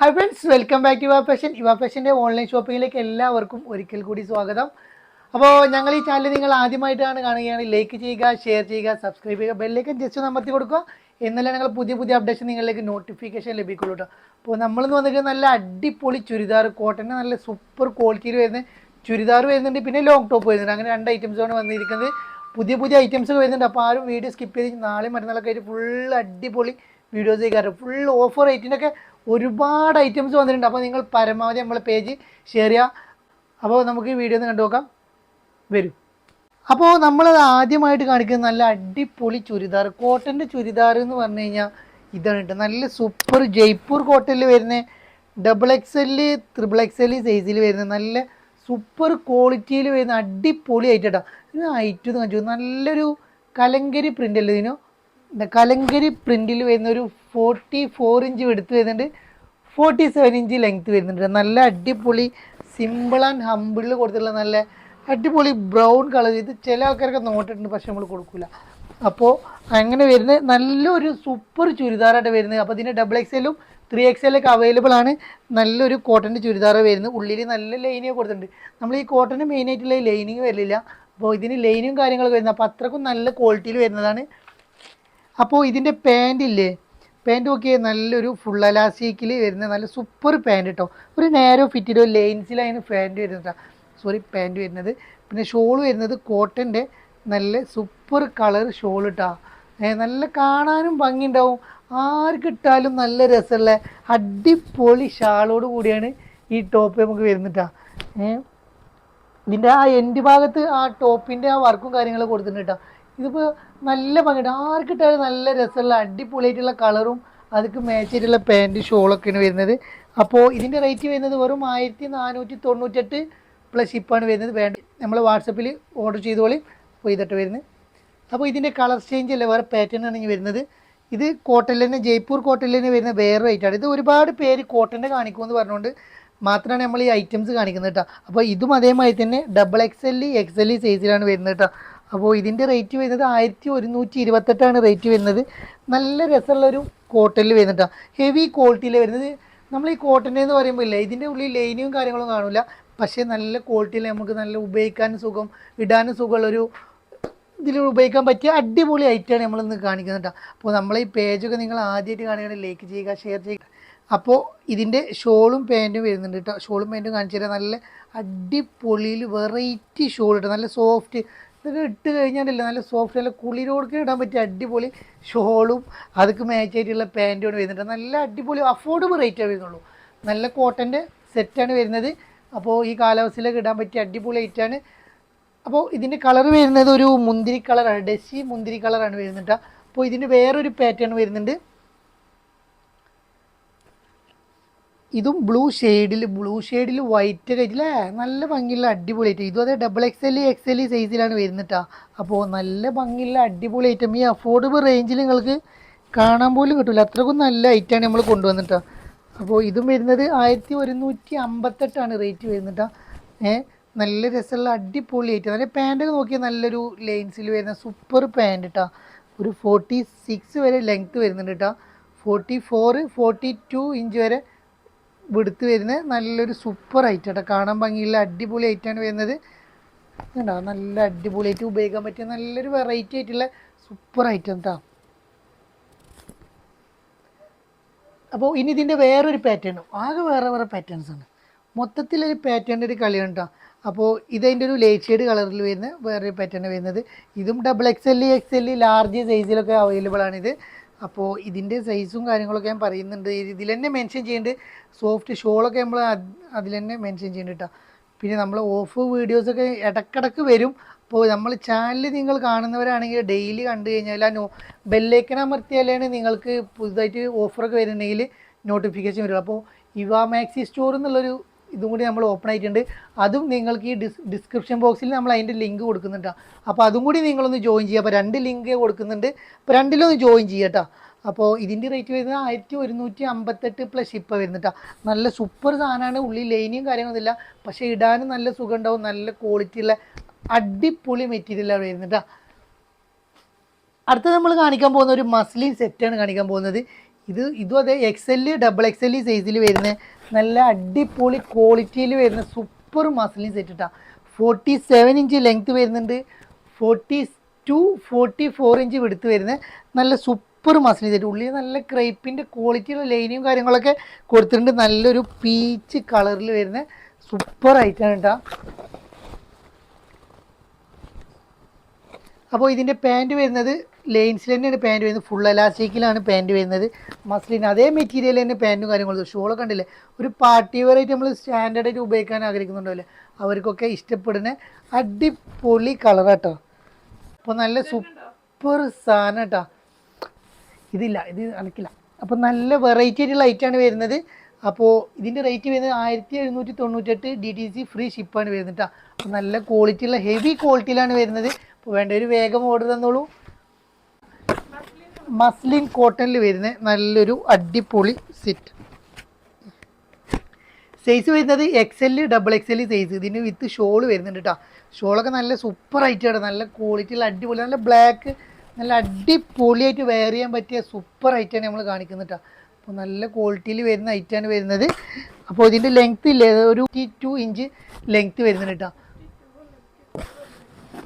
Hi friends welcome back Yuva fashion Yuva ഫാഷന്റെ online ഷോപ്പിങ്ങിലേക്ക് എല്ലാവർക്കും ഒരിക്കൽ കൂടി സ്വാഗതം. അപ്പോൾ ഞങ്ങൾ ഈ ചാനൽ നിങ്ങൾ ആദ്യമായിട്ടാണ് കാണുകയാണെങ്കിൽ ലൈക്ക് ചെയ്യുക ഷെയർ ചെയ്യുക സബ്സ്ക്രൈബ് ചെയ്യുക ബെല്ലേക്ക് ജസ്റ്റ് അമർത്തി കൊടുക്കുക. എന്നാലേ ഞങ്ങൾ പുതിയ പുതിയ അപ്ഡേഷൻ നിങ്ങളിലേക്ക് നോട്ടിഫിക്കേഷൻ ലഭിക്കുള്ളൂ കേട്ടോ അപ്പോൾ നമ്മളെന്ന് വന്നിട്ട് നല്ല അടിപൊളി ചുരിദാർ കോട്ടന്റെ നല്ല സൂപ്പർ ക്വാളിറ്റിയിൽ വരുന്ന ചുരിദാർ വരുന്നുണ്ട്. പിന്നെ ലോങ് ടോപ്പ് വരുന്നുണ്ട്. അങ്ങനെ രണ്ട് ഐറ്റംസാണ് വന്നിരിക്കുന്നത്. പുതിയ പുതിയ ഐറ്റംസ് വരുന്നുണ്ട്. അപ്പോൾ ആരും വീഡിയോ സ്കിപ്പ് ചെയ്ത് നാളെ മറ്റന്നാളൊക്കെ ആയിട്ട് ഫുൾ അടിപൊളി വീഡിയോസ് ചെയ്യാറ് ഫുൾ ഓഫർ റേറ്റിനൊക്കെ ഒരുപാട് ഐറ്റംസ് വന്നിട്ടുണ്ട്. അപ്പോൾ നിങ്ങൾ പരമാവധി നമ്മളെ പേജ് ഷെയർ ചെയ്യുക. അപ്പോൾ നമുക്ക് ഈ വീഡിയോ ഒന്ന് കണ്ടു നോക്കാം. വരും. അപ്പോൾ നമ്മളത് ആദ്യമായിട്ട് കാണിക്കുന്ന നല്ല അടിപൊളി ചുരിദാർ കോട്ടന്റെ ചുരിദാർ എന്ന് പറഞ്ഞു കഴിഞ്ഞാൽ ഇതാണ് കേട്ടോ നല്ല സൂപ്പർ ജയ്പൂർ കോട്ടനിൽ വരുന്ന double X L triple X L സൈസിൽ വരുന്ന നല്ല സൂപ്പർ ക്വാളിറ്റിയിൽ വരുന്ന അടിപൊളി ആയിട്ട് കേട്ടോ ഇത് ഐറ്റം എന്ന് കാണിച്ചു നല്ലൊരു കലങ്കരി പ്രിന്റ് അല്ലേ ഇതിനോ? കലങ്കരി പ്രിന്റിൽ വരുന്ന ഒരു ഫോർട്ടി ഫോർ ഇഞ്ച് എടുത്ത് വരുന്നുണ്ട്. ഫോർട്ടി സെവൻ ഇഞ്ച് ലെങ്ത്ത് വരുന്നുണ്ട്. നല്ല അടിപൊളി സിമ്പിൾ ആൻഡ് ഹമ്പിളിൽ കൊടുത്തിട്ടുള്ള നല്ല അടിപൊളി ബ്രൗൺ കളർ ചെയ്ത് ചില ആൾക്കാരൊക്കെ നോട്ടിട്ടുണ്ട് പക്ഷെ നമ്മൾ കൊടുക്കില്ല അപ്പോൾ അങ്ങനെ വരുന്ന നല്ലൊരു സൂപ്പർ ചുരിദാറായിട്ട് വരുന്നത്. അപ്പോൾ ഇതിന്റെ ഡബിൾ എക്സ് എല്ലും ത്രീ എക്സ് എല്ലൊക്കെ അവൈലബിൾ ആണ്. നല്ലൊരു കോട്ടന്റെ ചുരിദാർ വരുന്നത്. ഉള്ളിൽ നല്ല ലൈനിങ് കൊടുത്തിട്ടുണ്ട്. നമ്മൾ ഈ കോട്ടന് മെയിനായിട്ടുള്ള ലൈനിങ് വരില്ല അപ്പോൾ ഇതിന് ലൈനും കാര്യങ്ങളൊക്കെ വരുന്നത്. അപ്പോൾ അത്രക്കും നല്ല ക്വാളിറ്റിയിൽ വരുന്നതാണ്. അപ്പോൾ ഇതിന്റെ പാന്റ് ഇല്ലേ? പാന്റ് നോക്കിയേ നല്ലൊരു ഫുൾ അലാസ്റ്റിക്കിൽ വരുന്ന നല്ല സൂപ്പർ പാന്റ് കേട്ടോ ഒരു നേരോ ഫിറ്റിലോ ലെയിൻസിലാണ് പാന്റ് വരുന്നത്. സോറി പാന്റ് വരുന്നത്. പിന്നെ ഷോൾ വരുന്നത് കോട്ടന്റെ നല്ല സൂപ്പർ കളർ ഷോൾ ഇട്ടാ നല്ല കാണാനും ഭംഗിയുണ്ടാവും ആർക്കിട്ടാലും നല്ല രസമുള്ള അടിപൊളി ഷാളോട് കൂടിയാണ് ഈ ടോപ്പ് നമുക്ക് വരുന്നിട്ടാ ഇതിന്റെ ആ എൻഡ് ഭാഗത്ത് ആ ടോപ്പിന്റെ ആ വർക്കും കാര്യങ്ങളും കൊടുത്തിട്ടുണ്ട് കേട്ടോ ഇതിപ്പോൾ നല്ല ഭംഗിയുണ്ട്. ആർക്കിട്ടാലും നല്ല രസമുള്ള അടിപൊളിയായിട്ടുള്ള കളറും അതിക്ക് മാച്ച് ചെയ്തിട്ടുള്ള പാന്റ് ഷോളൊക്കെയാണ് വരുന്നത്. അപ്പോൾ ഇതിന്റെ റേറ്റ് വരുന്നത് വെറും ആയിരത്തി നാനൂറ്റി തൊണ്ണൂറ്റെട്ട് പ്ലസ് ഷിപ്പാണ് വരുന്നത്. വേണ്ട നമ്മൾ വാട്സപ്പിൽ ഓർഡർ ചെയ്തോളി. അപ്പോൾ ഇതൊട്ട് വരുന്നത്. അപ്പോൾ ഇതിന്റെ കളർ ചേഞ്ച് അല്ല? വേറെ പാറ്റേൺ ആണ് ഇനി വരുന്നത്. ഇത് കോട്ടലിനെ തന്നെ ജയ്പൂർ കോട്ടലിനെ തന്നെ വരുന്ന വേറെ റേറ്റാണ് ഇത് ഒരുപാട് പേര് കോട്ടന്റെ കാണിക്കുമെന്ന് പറഞ്ഞുകൊണ്ട് മാത്രമാണ് നമ്മൾ ഈ ഐറ്റംസ് കാണിക്കുന്നത് കേട്ടോ. അപ്പോൾ ഇതും അതേമാതിരി തന്നെ double X L X L സൈസിലാണ് വരുന്നത് കേട്ടോ. അപ്പോൾ ഇതിന്റെ റേറ്റ് വരുന്നത് ആയിരത്തി ഒരുന്നൂറ്റി ഇരുപത്തെട്ടാണ് റേറ്റ് വരുന്നത്. നല്ല രസമുള്ളൊരു കോട്ടണിൽ വരുന്നുണ്ടാണ് ഹെവി ക്വാളിറ്റിയിൽ വരുന്നത് നമ്മൾ ഈ കോട്ടന്റെ എന്ന് പറയുമ്പോൾ ഇല്ല ഇതിന്റെ ഉള്ളിൽ ലൈനിയും കാര്യങ്ങളും കാണില്ല പക്ഷേ നല്ല ക്വാളിറ്റിയിൽ നമുക്ക് നല്ല ഉപയോഗിക്കാൻ സുഖം ഇടാനും സുഖമുള്ളൊരു ഇതിൽ ഉപയോഗിക്കാൻ പറ്റിയ അടിപൊളി ഐറ്റമാണ് നമ്മളിന്ന് കാണിക്കുന്നത് കേട്ടോ അപ്പോൾ നമ്മൾ ഈ പേജൊക്കെ നിങ്ങൾ ആദ്യമായിട്ട് കാണുകയാണെങ്കിൽ ലൈക്ക് ചെയ്യുക ഷെയർ ചെയ്യുക. അപ്പോൾ ഇതിന്റെ ഷോളും പാന്റും വരുന്നുണ്ട് കേട്ടോ ഷോളും പാന്റും കാണിച്ചു തരാം. നല്ല അടിപൊളിയിൽ വെറൈറ്റി ഷോൾ കേട്ടോ നല്ല സോഫ്റ്റ് ഇതൊക്കെ ഇട്ട് കഴിഞ്ഞാലല്ല നല്ല സോഫ്റ്റ് നല്ല കുളിരോടൊക്കെ ഇടാൻ പറ്റിയ അടിപൊളി ഷോളും അതൊക്കെ മാച്ച് ആയിട്ടുള്ള പാന്റുമാണ് വരുന്നുണ്ട് നല്ല അടിപൊളി അഫോർഡബിൾ റേറ്റേ വരുന്നുള്ളൂ. നല്ല കോട്ടന്റെ സെറ്റാണ് വരുന്നത്. അപ്പോൾ ഈ കാലാവസ്ഥയിലൊക്കെ ഇടാൻ പറ്റിയ അടിപൊളി ഐറ്റാണ് അപ്പോൾ ഇതിന്റെ കളർ വരുന്നത് ഒരു മുന്തിരി കളറാണ് ഡെസി മുന്തിരി കളറാണ് വരുന്നത് അപ്പോൾ ഇതിന് വേറൊരു പാറ്റേൺ വരുന്നുണ്ട്. ഇതും ബ്ലൂ ഷെയ്ഡിൽ ബ്ലൂ ഷെയ്ഡിൽ വൈറ്റ് ആയിട്ടില്ലേ നല്ല ഭംഗിയുള്ള അടിപൊളി ഐറ്റം ഇതും അതെ double X L X L സൈസിലാണ് വരുന്നിട്ടാ. അപ്പോൾ നല്ല ഭംഗിയുള്ള അടിപൊളി ഐറ്റം ഈ അഫോർഡബിൾ റേഞ്ചിൽ നിങ്ങൾക്ക് കാണാൻ പോലും കിട്ടില്ല അത്രക്കും നല്ല ഐറ്റമാണ് നമ്മൾ കൊണ്ടുവന്നിട്ടാ. അപ്പോൾ ഇതും വരുന്നത് ആയിരത്തി ഒരുന്നൂറ്റി അമ്പത്തെട്ടാണ് റേറ്റ് വരുന്നിട്ടാ. ഏഹ് നല്ല രസമുള്ള അടിപൊളി ഐറ്റം നല്ല പാന്റൊക്കെ നോക്കിയാൽ നല്ലൊരു ലൈൻസിൽ വരുന്ന സൂപ്പർ പാന്റ് കേട്ടോ ഒരു ഫോർട്ടി സിക്സ് വരെ ലെങ്ത്ത് വരുന്നുണ്ട് കേട്ടോ forty four forty two inch വരെ വിടുത്ത് വരുന്ന നല്ലൊരു സൂപ്പർ ഐറ്റം കേട്ടോ കാണാൻ ഭംഗിയുള്ള അടിപൊളി ഐറ്റമാണ് വരുന്നത്. കണ്ടോ? നല്ല അടിപൊളിയായിട്ട് ഉപയോഗിക്കാൻ പറ്റിയ നല്ലൊരു വെറൈറ്റി ആയിട്ടുള്ള സൂപ്പർ ഐറ്റം കേട്ടോ അപ്പോൾ ഇനി ഇതിന്റെ വേറൊരു പാറ്റേണും ആകെ വേറെ വേറെ പാറ്റേൺസ് ആണ്. മൊത്തത്തിലൊരു പാറ്റേണിന്റെ ഒരു കളിയാണ് കേട്ടോ അപ്പോൾ ഇതതിന്റെ ഒരു ലൈറ്റ് ഷെയ്ഡ് കളറിൽ വരുന്ന വേറൊരു പാറ്റേൺ വരുന്നത്. ഇതും double X L X L large സൈസിലൊക്കെ available ആണിത്. അപ്പോൾ ഇതിന്റെ സൈസും കാര്യങ്ങളൊക്കെ ഞാൻ പറയുന്നുണ്ട്. ഇതിൽ തന്നെ മെൻഷൻ ചെയ്യുന്നുണ്ട് സോഫ്റ്റ് ഷോളൊക്കെ നമ്മൾ അതിൽ തന്നെ മെൻഷൻ ചെയ്യുന്നുണ്ട് കേട്ടോ പിന്നെ നമ്മൾ ഓഫ് വീഡിയോസൊക്കെ ഇടക്കിടക്ക് വരും. അപ്പോൾ നമ്മൾ ചാനൽ നിങ്ങൾ കാണുന്നവരാണെങ്കിൽ ഡെയിലി കണ്ടു കഴിഞ്ഞാൽ ആ നോ ബെല്ലേക്കൻ അമർത്തിയാലാണ് നിങ്ങൾക്ക് പുതുതായിട്ട് ഓഫറൊക്കെ വരുന്നുണ്ടെങ്കിൽ നോട്ടിഫിക്കേഷൻ വരും അപ്പോൾ ഇവ മാക്സി സ്റ്റോർ എന്നുള്ളൊരു ഇതും കൂടി നമ്മൾ ഓപ്പൺ ആയിട്ടുണ്ട്. അതും നിങ്ങൾക്ക് ഈ ഡിസ് ഡിസ്ക്രിപ്ഷൻ ബോക്സിൽ നമ്മൾ അതിന്റെ ലിങ്ക് കൊടുക്കുന്നുണ്ട് അപ്പോൾ അതും കൂടി നിങ്ങളൊന്ന് ജോയിൻ ചെയ്യുക. അപ്പോൾ രണ്ട് ലിങ്ക് കൊടുക്കുന്നുണ്ട്. അപ്പോൾ രണ്ടിലൊന്ന് ജോയിൻ ചെയ്യട്ടോ അപ്പോൾ ഇതിന്റെ റേറ്റ് വരുന്നത് ആയിരത്തി ഒരുന്നൂറ്റി അമ്പത്തെട്ട് പ്ലസ് ഷിപ്പ് വരുന്നിട്ടാ നല്ല സൂപ്പർ സാധനമാണ്. ഉള്ളിൽ ലൈനിയും കാര്യങ്ങളൊന്നുമില്ല പക്ഷേ ഇടാനും നല്ല സുഖം ഉണ്ടാവും നല്ല ക്വാളിറ്റി ഉള്ള അടിപൊളി മെറ്റീരിയലാണ് വരുന്നിട്ടാ അടുത്ത നമ്മൾ കാണിക്കാൻ പോകുന്ന ഒരു മസ്ലിൻ സെറ്റാണ് കാണിക്കാൻ പോകുന്നത്. ഇത് ഇതും അതെ X L double X L സൈസിൽ വരുന്ന നല്ല അടിപൊളി ക്വാളിറ്റിയിൽ വരുന്ന സൂപ്പർ മസ്ലിൻ സെറ്റ് ഇട്ടാ. ഫോർട്ടി സെവൻ ഇഞ്ച് ലെങ്ത് വരുന്നുണ്ട്. Forty two forty four inch വിടുത്ത് വരുന്ന നല്ല സൂപ്പർ മസ്ലിൻ സെറ്റ് ഉള്ളിൽ നല്ല ക്രൈപ്പിന്റെ ക്വാളിറ്റിയുള്ള ലൈനും കാര്യങ്ങളൊക്കെ കൊടുത്തിട്ടുണ്ട്. നല്ലൊരു പീച്ച് കളറിൽ വരുന്ന സൂപ്പർ ഐറ്റാണ് കേട്ടോ അപ്പോൾ ഇതിന്റെ പാന്റ് വരുന്നത് ലെയിൻസിൽ തന്നെയാണ് പാന്റ് വരുന്നത്. ഫുൾ എലാസ്റ്റിക്കിലാണ് പാന്റ് വരുന്നത്. മസ്ലിൻ അതേ മെറ്റീരിയൽ തന്നെ പാന്റും കാര്യങ്ങളും. ഷോളൊക്കെ കണ്ടില്ലേ? ഒരു പാർട്ടി വെറൈറ്റി നമ്മൾ സ്റ്റാൻഡേർഡ് ആയിട്ട് ഉപയോഗിക്കാൻ ആഗ്രഹിക്കുന്നുണ്ടല്ലേ. അവർക്കൊക്കെ ഇഷ്ടപ്പെടുന്ന അടിപൊളി കളറാട്ടോ അപ്പോൾ നല്ല സൂപ്പർ സാധനം കേട്ടോ ഇതില്ല ഇത് അനക്കില്ല. അപ്പോൾ നല്ല വെറൈറ്റി ആയിട്ടുള്ള ഐറ്റാണ് വരുന്നത്. അപ്പോൾ ഇതിന്റെ റേറ്റ് വരുന്നത് ആയിരത്തി എഴുന്നൂറ്റി തൊണ്ണൂറ്റെട്ട് ഡി ടി സി ഫ്രീ ഷിപ്പാണ് വരുന്നത് കേട്ടോ അപ്പോൾ നല്ല ക്വാളിറ്റിയുള്ള ഹെവി ക്വാളിറ്റിയിലാണ് വരുന്നത്. അപ്പോൾ വേണ്ട ഒരു വേഗം ഓർഡർ തന്നോളൂ. മസ്ലിൻ കോട്ടണിൽ വരുന്ന നല്ലൊരു അടിപൊളി സെറ്റ് സൈസ് വരുന്നത് X L double X L size ഇതിന് വിത്ത് ഷോൾ വരുന്നുണ്ട് കേട്ടോ ഷോളൊക്കെ നല്ല സൂപ്പർ ഐറ്റമാണ് നല്ല ക്വാളിറ്റി നല്ല അടിപൊളി നല്ല ബ്ലാക്ക് നല്ല അടിപൊളിയായിട്ട് വെയർ ചെയ്യാൻ പറ്റിയ സൂപ്പർ ഐറ്റമാണ് നമ്മൾ കാണിക്കുന്നത് കേട്ടോ അപ്പോൾ നല്ല ക്വാളിറ്റിയിൽ വരുന്ന ഐറ്റമാണ് വരുന്നത്. അപ്പോൾ ഇതിന്റെ ലെങ്ത് ഇല്ലേ? ഒരു ടു ഇഞ്ച് ലെങ്ത് വരുന്നുണ്ട് കേട്ടോ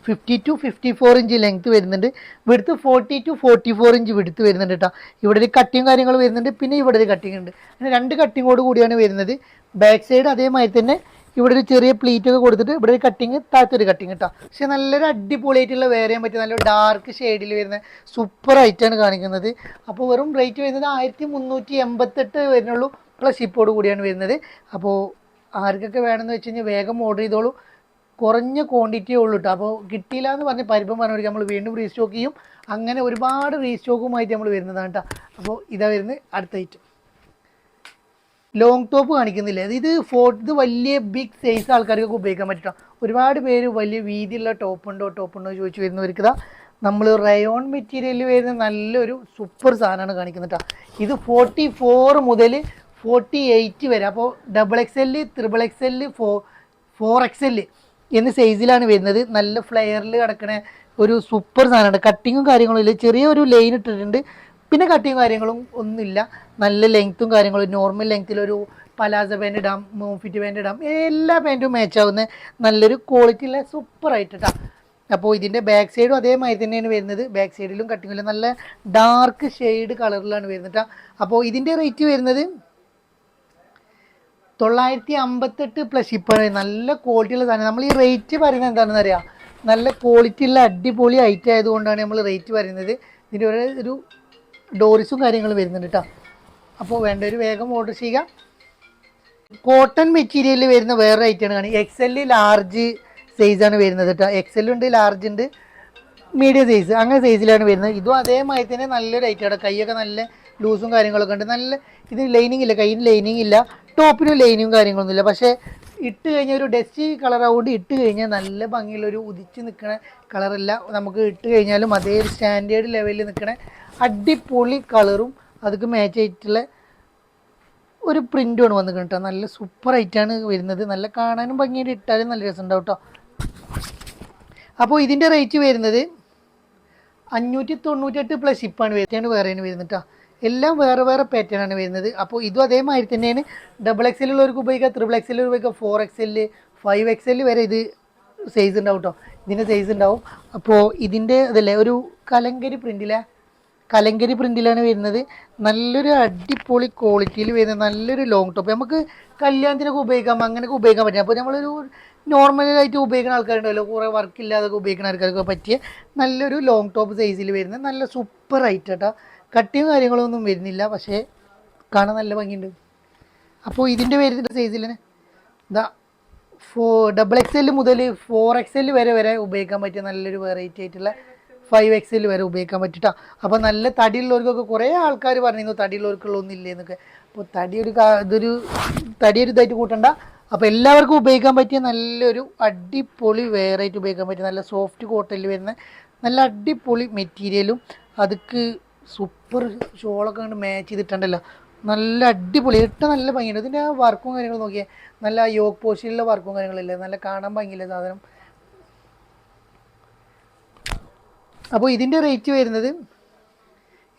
fifty two fifty four inch length വരുന്നുണ്ട്. വിടുത്ത് forty two forty four inch വിടുത്ത് വരുന്നുണ്ട് കേട്ടോ ഇവിടെ ഒരു കട്ടിങ് കാര്യങ്ങൾ വരുന്നുണ്ട്. പിന്നെ ഇവിടെ ഒരു കട്ടിങ് ഉണ്ട്. അങ്ങനെ രണ്ട് കട്ടിങ്ങോട് കൂടിയാണ് വരുന്നത്. ബാക്ക് സൈഡ് അതേമാതിരി തന്നെ ഇവിടെ ഒരു ചെറിയ പ്ലീറ്റ് ഒക്കെ കൊടുത്തിട്ട് ഇവിടെ ഒരു കട്ടിങ് താഴത്തൊരു കട്ടിങ് കേട്ടോ പക്ഷേ നല്ലൊരു അടിപൊളിയായിട്ടുള്ള വേറെ ചെയ്യാൻ പറ്റിയ നല്ലൊരു ഡാർക്ക് ഷെയ്ഡിൽ വരുന്ന സൂപ്പർ ആയിട്ടാണ് കാണിക്കുന്നത്. അപ്പോൾ വെറും റേറ്റ് വരുന്നത് ആയിരത്തി മുന്നൂറ്റി എൺപത്തെട്ട് വരുന്നുള്ളൂ പ്ലസ് ഷിപ്പോട് കൂടിയാണ് വരുന്നത്. അപ്പോൾ ആർക്കൊക്കെ വേണമെന്ന് വെച്ച് കഴിഞ്ഞാൽ വേഗം ഓർഡർ ചെയ്തോളൂ. കുറഞ്ഞ ക്വാണ്ടിറ്റിയേ ഉള്ളൂ കേട്ടോ അപ്പോൾ കിട്ടിയില്ല എന്ന് പറഞ്ഞ് പരിപ്പം പറഞ്ഞവർക്ക് നമ്മൾ വീണ്ടും റീസ്റ്റോക്ക് ചെയ്യും. അങ്ങനെ ഒരുപാട് റീസ്റ്റോക്കുമായിട്ട് നമ്മൾ വരുന്നതാണ് കേട്ടോ അപ്പോൾ ഇതാ വരുന്നത് അടുത്ത ഐറ്റം ലോങ് ടോപ്പ് കാണിക്കുന്നില്ല? ഇത് ഫോ ഇത് വലിയ ബിഗ് സൈസ് ആൾക്കാർക്കൊക്കെ ഉപയോഗിക്കാൻ പറ്റും ഒരുപാട് പേര് വലിയ വീതിയുള്ള ടോപ്പ് ഉണ്ടോ ടോപ്പ് ഉണ്ടോ ചോദിച്ചു വരുന്നവർക്ക് ഇതാ നമ്മൾ റയോൺ മെറ്റീരിയലിൽ വരുന്ന നല്ലൊരു സൂപ്പർ സാധനമാണ് കാണിക്കുന്നത് കേട്ടോ ഇത് ഫോർട്ടി ഫോർ മുതൽ ഫോർട്ടി എയ്റ്റ് വരെ. അപ്പോൾ double X L triple X L ഫോ ഫോർ എക്സ് എൽ എന്ന സൈസിലാണ് വരുന്നത്. നല്ല ഫ്ലെയറിൽ കിടക്കണ ഒരു സൂപ്പർ സാധനമാണ്. കട്ടിങ്ങും കാര്യങ്ങളും ഇല്ല. ചെറിയൊരു ലൈൻ ഇട്ടിട്ടുണ്ട്. പിന്നെ കട്ടിങ്ങും കാര്യങ്ങളും ഒന്നുമില്ല. നല്ല ലെങ്ത്തും കാര്യങ്ങളും. നോർമൽ ലെങ്ത്തിൽ ഒരു പലാസ പാന്റ് ഇടാം മൂഫിറ്റ് പാന്റ് ഇടാം. എല്ലാ പാന്റും മാച്ച് ആവുന്ന നല്ലൊരു ക്വാളിറ്റി ഉള്ള സൂപ്പർ ആയിട്ട് അപ്പോൾ ഇതിന്റെ ബാക്ക് സൈഡും അതേമാതിരി തന്നെയാണ് വരുന്നത്. ബാക്ക് സൈഡിലും കട്ടിങ്ങിലും നല്ല ഡാർക്ക് ഷെയ്ഡ് കളറിലാണ് വരുന്നത്. അപ്പോൾ ഇതിന്റെ റേറ്റ് വരുന്നത് തൊള്ളായിരത്തി അമ്പത്തെട്ട് പ്ലസ് ഇപ്പോൾ നല്ല ക്വാളിറ്റിയുള്ള സാധനം. നമ്മൾ ഈ റേറ്റ് പറയുന്നത് എന്താണെന്ന് അറിയാം നല്ല ക്വാളിറ്റി ഉള്ള അടിപൊളി ഐറ്റം ആയതുകൊണ്ടാണ് നമ്മൾ റേറ്റ് പറയുന്നത്. ഇതിന്റെ ഒരു ഒരു ഡോറിസും കാര്യങ്ങളും വരുന്നുണ്ട് കേട്ടോ അപ്പോൾ വേണ്ട ഒരു വേഗം ഓർഡർ ചെയ്യുക. കോട്ടൺ മെറ്റീരിയലിൽ വരുന്ന വേറെ ഐറ്റമാണ് എക്സ് എൽ ലാർജ് സൈസാണ് വരുന്നത് കേട്ടോ എക്സ് എല്ലുണ്ട് ഉണ്ട് ലാർജ് ഉണ്ട് മീഡിയം സൈസ് അങ്ങനെ സൈസിലാണ് വരുന്നത്. ഇതും അതേമാതിരി തന്നെ നല്ലൊരു ഐറ്റമാണ് കൈയൊക്കെ നല്ല ലൂസും കാര്യങ്ങളൊക്കെ ഉണ്ട്. നല്ല ഇതിന് ലൈനിങ് ഇല്ല കയ്യിൽ ലൈനിങ് ഇല്ല. ടോപ്പിനും ലൈനും കാര്യങ്ങളൊന്നുമില്ല. പക്ഷേ ഇട്ട് കഴിഞ്ഞാൽ ഒരു ഡസ്റ്റി കളർ ആവുകൊണ്ട് ഇട്ട് കഴിഞ്ഞാൽ നല്ല ഭംഗിയുള്ളൊരു ഉദിച്ച് നിൽക്കുന്ന കളറല്ല നമുക്ക് ഇട്ട് കഴിഞ്ഞാലും അതേ ഒരു സ്റ്റാൻഡേർഡ് ലെവലിൽ നിൽക്കണ അടിപൊളി കളറും അതൊക്കെ മാച്ച് ആയിട്ടുള്ള ഒരു പ്രിന്റുമാണ് വന്നിട്ടുണ്ട് കേട്ടോ നല്ല സൂപ്പർ ആയിട്ടാണ് വരുന്നത്. നല്ല കാണാനും ഭംഗിയായിട്ട് ഇട്ടാലും നല്ല രസം രസമുണ്ടാവും കേട്ടോ അപ്പോൾ ഇതിന്റെ റേറ്റ് വരുന്നത് അഞ്ഞൂറ്റി തൊണ്ണൂറ്റെട്ട് പ്ലസ് വരുന്നത്. വേറെയാണ് വരുന്നത് കേട്ടോ എല്ലാം വേറെ വേറെ പാറ്റേൺ ആണ് വരുന്നത്. അപ്പോൾ ഇതും അതേമാതിരി തന്നെയാണ്. ഡബിൾ എക്സ് ഉള്ളവർക്ക് ഉപയോഗിക്കാം ത്രിബിൾ എക്സ് എൽ ഉപയോഗിക്കാം four X L five X L വരെ ഇത് സൈസ് ഉണ്ടാവും കേട്ടോ ഇതിന്റെ സൈസ് ഉണ്ടാവും. അപ്പോൾ ഇതിന്റെ അതല്ലേ ഒരു കലങ്കരി പ്രിന്റിലെ കലങ്കരി പ്രിന്റിലാണ് വരുന്നത്. നല്ലൊരു അടിപൊളി ക്വാളിറ്റിയിൽ വരുന്ന നല്ലൊരു ലോങ് ടോപ്പ് നമുക്ക് കല്യാണത്തിനൊക്കെ ഉപയോഗിക്കാം അങ്ങനെയൊക്കെ ഉപയോഗിക്കാൻ പറ്റും അപ്പോൾ നമ്മളൊരു നോർമലായിട്ട് ഉപയോഗിക്കുന്ന ആൾക്കാരുണ്ടല്ലോ കുറേ വർക്ക് ഇല്ലാതെ ഉപയോഗിക്കുന്ന ആൾക്കാർക്ക് പറ്റിയ നല്ലൊരു ലോങ് ടോപ്പ് സൈസിൽ വരുന്ന നല്ല സൂപ്പർ കേട്ടോ കട്ടിയും കാര്യങ്ങളൊന്നും വരുന്നില്ല പക്ഷേ കാണാൻ നല്ല ഭംഗിയുണ്ട്. അപ്പോൾ ഇതിന്റെ വരുന്ന സൈസിൽ ഇതാ ഫോ ഡബിൾ എക്സ് എൽ മുതൽ ഫോർ എക്സ് എൽ വരെ വരെ ഉപയോഗിക്കാൻ പറ്റിയ നല്ലൊരു വെറൈറ്റി ആയിട്ടുള്ള ഫൈവ് എക്സ് എൽ വരെ ഉപയോഗിക്കാൻ പറ്റിട്ടാ. അപ്പോൾ നല്ല തടിയുള്ളവർക്കൊക്കെ കുറേ ആൾക്കാർ പറഞ്ഞിരുന്നു തടിയുള്ളവർക്കുള്ളൊന്നും ഇല്ലേ എന്നൊക്കെ അപ്പോൾ തടി ഒരു ഇതൊരു തടി ഒരു ഇതായിട്ട് കൂട്ടണ്ട. അപ്പോൾ എല്ലാവർക്കും ഉപയോഗിക്കാൻ പറ്റിയ നല്ലൊരു അടിപൊളി വെറൈറ്റി ഉപയോഗിക്കാൻ പറ്റിയ നല്ല സോഫ്റ്റ് കോട്ടലിൽ വരുന്ന നല്ല അടിപൊളി മെറ്റീരിയലും അതുക്ക് സൂപ്പർ ഷോളൊക്കെ കണ്ട് മാച്ച് ചെയ്തിട്ടുണ്ടല്ലോ. നല്ല അടിപൊളി ഇട്ട നല്ല ഭംഗിയുണ്ട്. ഇതിന്റെ ആ വർക്കും കാര്യങ്ങളും നോക്കിയാൽ നല്ല യോഗ് പോസ്റ്റിലുള്ള വർക്കും കാര്യങ്ങളില്ലേ നല്ല കാണാൻ ഭംഗിയില്ല സാധനം? അപ്പോൾ ഇതിന്റെ റേറ്റ് വരുന്നത്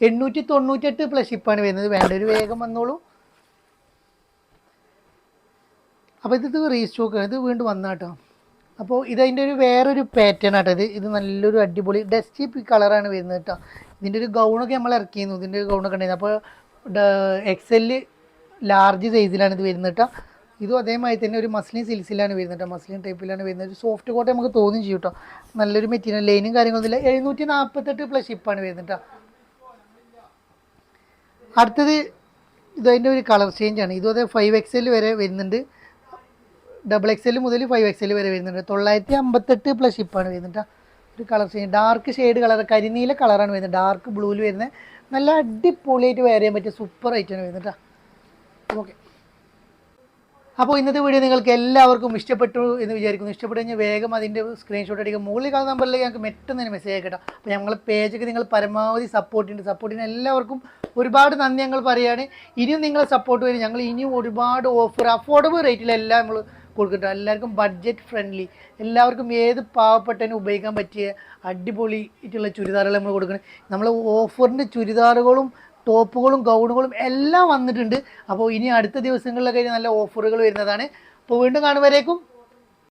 എണ്ണൂറ്റി തൊണ്ണൂറ്റെട്ട് പ്ലസ് ഷിപ്പാണ് വരുന്നത്. വേണ്ട ഒരു വേഗം വന്നോളൂ. അപ്പോൾ ഇത് റീസ്റ്റോക്ക് ഇത് വീണ്ടും വന്നാട്ടോ. അപ്പോൾ ഇതതിന്റെ ഒരു വേറൊരു പാറ്റേൺ ആട്ടോ ഇത്. ഇത് നല്ലൊരു അടിപൊളി ഡസ്റ്റി കളറാണ് വരുന്നത് കേട്ടോ. ഇതിന്റെ ഒരു ഗൗണൊക്കെ നമ്മൾ ഇറക്കിയിരുന്നു. ഇതിന്റെ ഒരു ഗൗണൊക്കെ ഉണ്ടായിരുന്നു. അപ്പോൾ എക്സെൽ ലാർജ് സൈസിലാണ് ഇത് വരുന്നത് കേട്ടോ ഇതും അതേമാതിരി തന്നെ ഒരു മസ്ലിൻ സിൽസിലാണ് വരുന്നത് കേട്ടോ മസ്ലിൻ ടൈപ്പിലാണ് വരുന്നത്. ഒരു സോഫ്റ്റ് കോട്ട് നമുക്ക് തോന്നും ചെയ്യും കേട്ടോ നല്ലൊരു മെറ്റീരിയൽ ലൈനും കാര്യങ്ങളൊന്നുമില്ല എഴുന്നൂറ്റി നാൽപ്പത്തെട്ട് പ്ലസ് ഷിപ്പാണ് വരുന്നത് കേട്ടോ അടുത്തത് ഇതതിന്റെ ഒരു കളർ ചേഞ്ച് ആണ്. ഇതും അതേ ഫൈവ് എക്സ് വരെ വരുന്നുണ്ട്. ഡബിൾ എക്സ് മുതൽ ഫൈവ് എക്സ് വരെ വരുന്നുണ്ട്. തൊള്ളായിരത്തി അമ്പത്തെട്ട് പ്ലസ് ഷിപ്പാണ് വരുന്നത് ട്ടോ. ഒരു colour change dark shade colour കരിനീല കളറാണ് വരുന്നത്. ഡാർക്ക് ബ്ലൂവിൽ വരുന്നത്. നല്ല അടിപൊളിയായിട്ട് വെയർ ചെയ്യാൻ പറ്റിയ സൂപ്പർ ഐറ്റമാണ് വരുന്നത് കേട്ടോ ഓക്കെ അപ്പോൾ ഇന്നത്തെ വീഡിയോ നിങ്ങൾക്ക് എല്ലാവർക്കും ഇഷ്ടപ്പെട്ടു എന്ന് വിചാരിക്കുന്നു. ഇഷ്ടപ്പെട്ടു കഴിഞ്ഞാൽ വേഗം അതിന്റെ സ്ക്രീൻഷോട്ട് അടിക്കുക. മുകളിൽ കാണുന്ന നമ്പറിലേക്ക് ഞങ്ങൾക്ക് മെറ്റൊന്ന് മെസ്സേജ് ആയിക്കട്ടോ അപ്പോൾ ഞങ്ങളെ പേജൊക്കെ നിങ്ങൾ പരമാവധി സപ്പോർട്ട് ചെയ്യുന്നുണ്ട് സപ്പോർട്ട് ചെയ്യുന്ന എല്ലാവർക്കും ഒരുപാട് നന്ദി ഞങ്ങൾ പറയുകയാണ് ഇനിയും നിങ്ങളെ സപ്പോർട്ട് വരും. ഞങ്ങൾ ഇനിയും ഒരുപാട് ഓഫർ അഫോർഡബിൾ റേറ്റിലെല്ലാം നമ്മൾ കൊടുക്കട്ടെ. എല്ലാവർക്കും ബഡ്ജറ്റ് ഫ്രണ്ട്ലി എല്ലാവർക്കും ഏത് പാവപ്പെട്ടതിനും ഉപയോഗിക്കാൻ പറ്റിയ അടിപൊളി ആയിട്ടുള്ള ചുരിദാറുകൾ നമ്മൾ കൊടുക്കണം. നമ്മൾ ഓഫറിന്റെ ചുരിദാറുകളും ടോപ്പുകളും ഗൗണുകളും എല്ലാം വന്നിട്ടുണ്ട്. അപ്പോൾ ഇനി അടുത്ത ദിവസങ്ങളിലൊക്കെ നല്ല ഓഫറുകൾ വരുന്നതാണ്. അപ്പോൾ വീണ്ടും കാണുവരേക്കും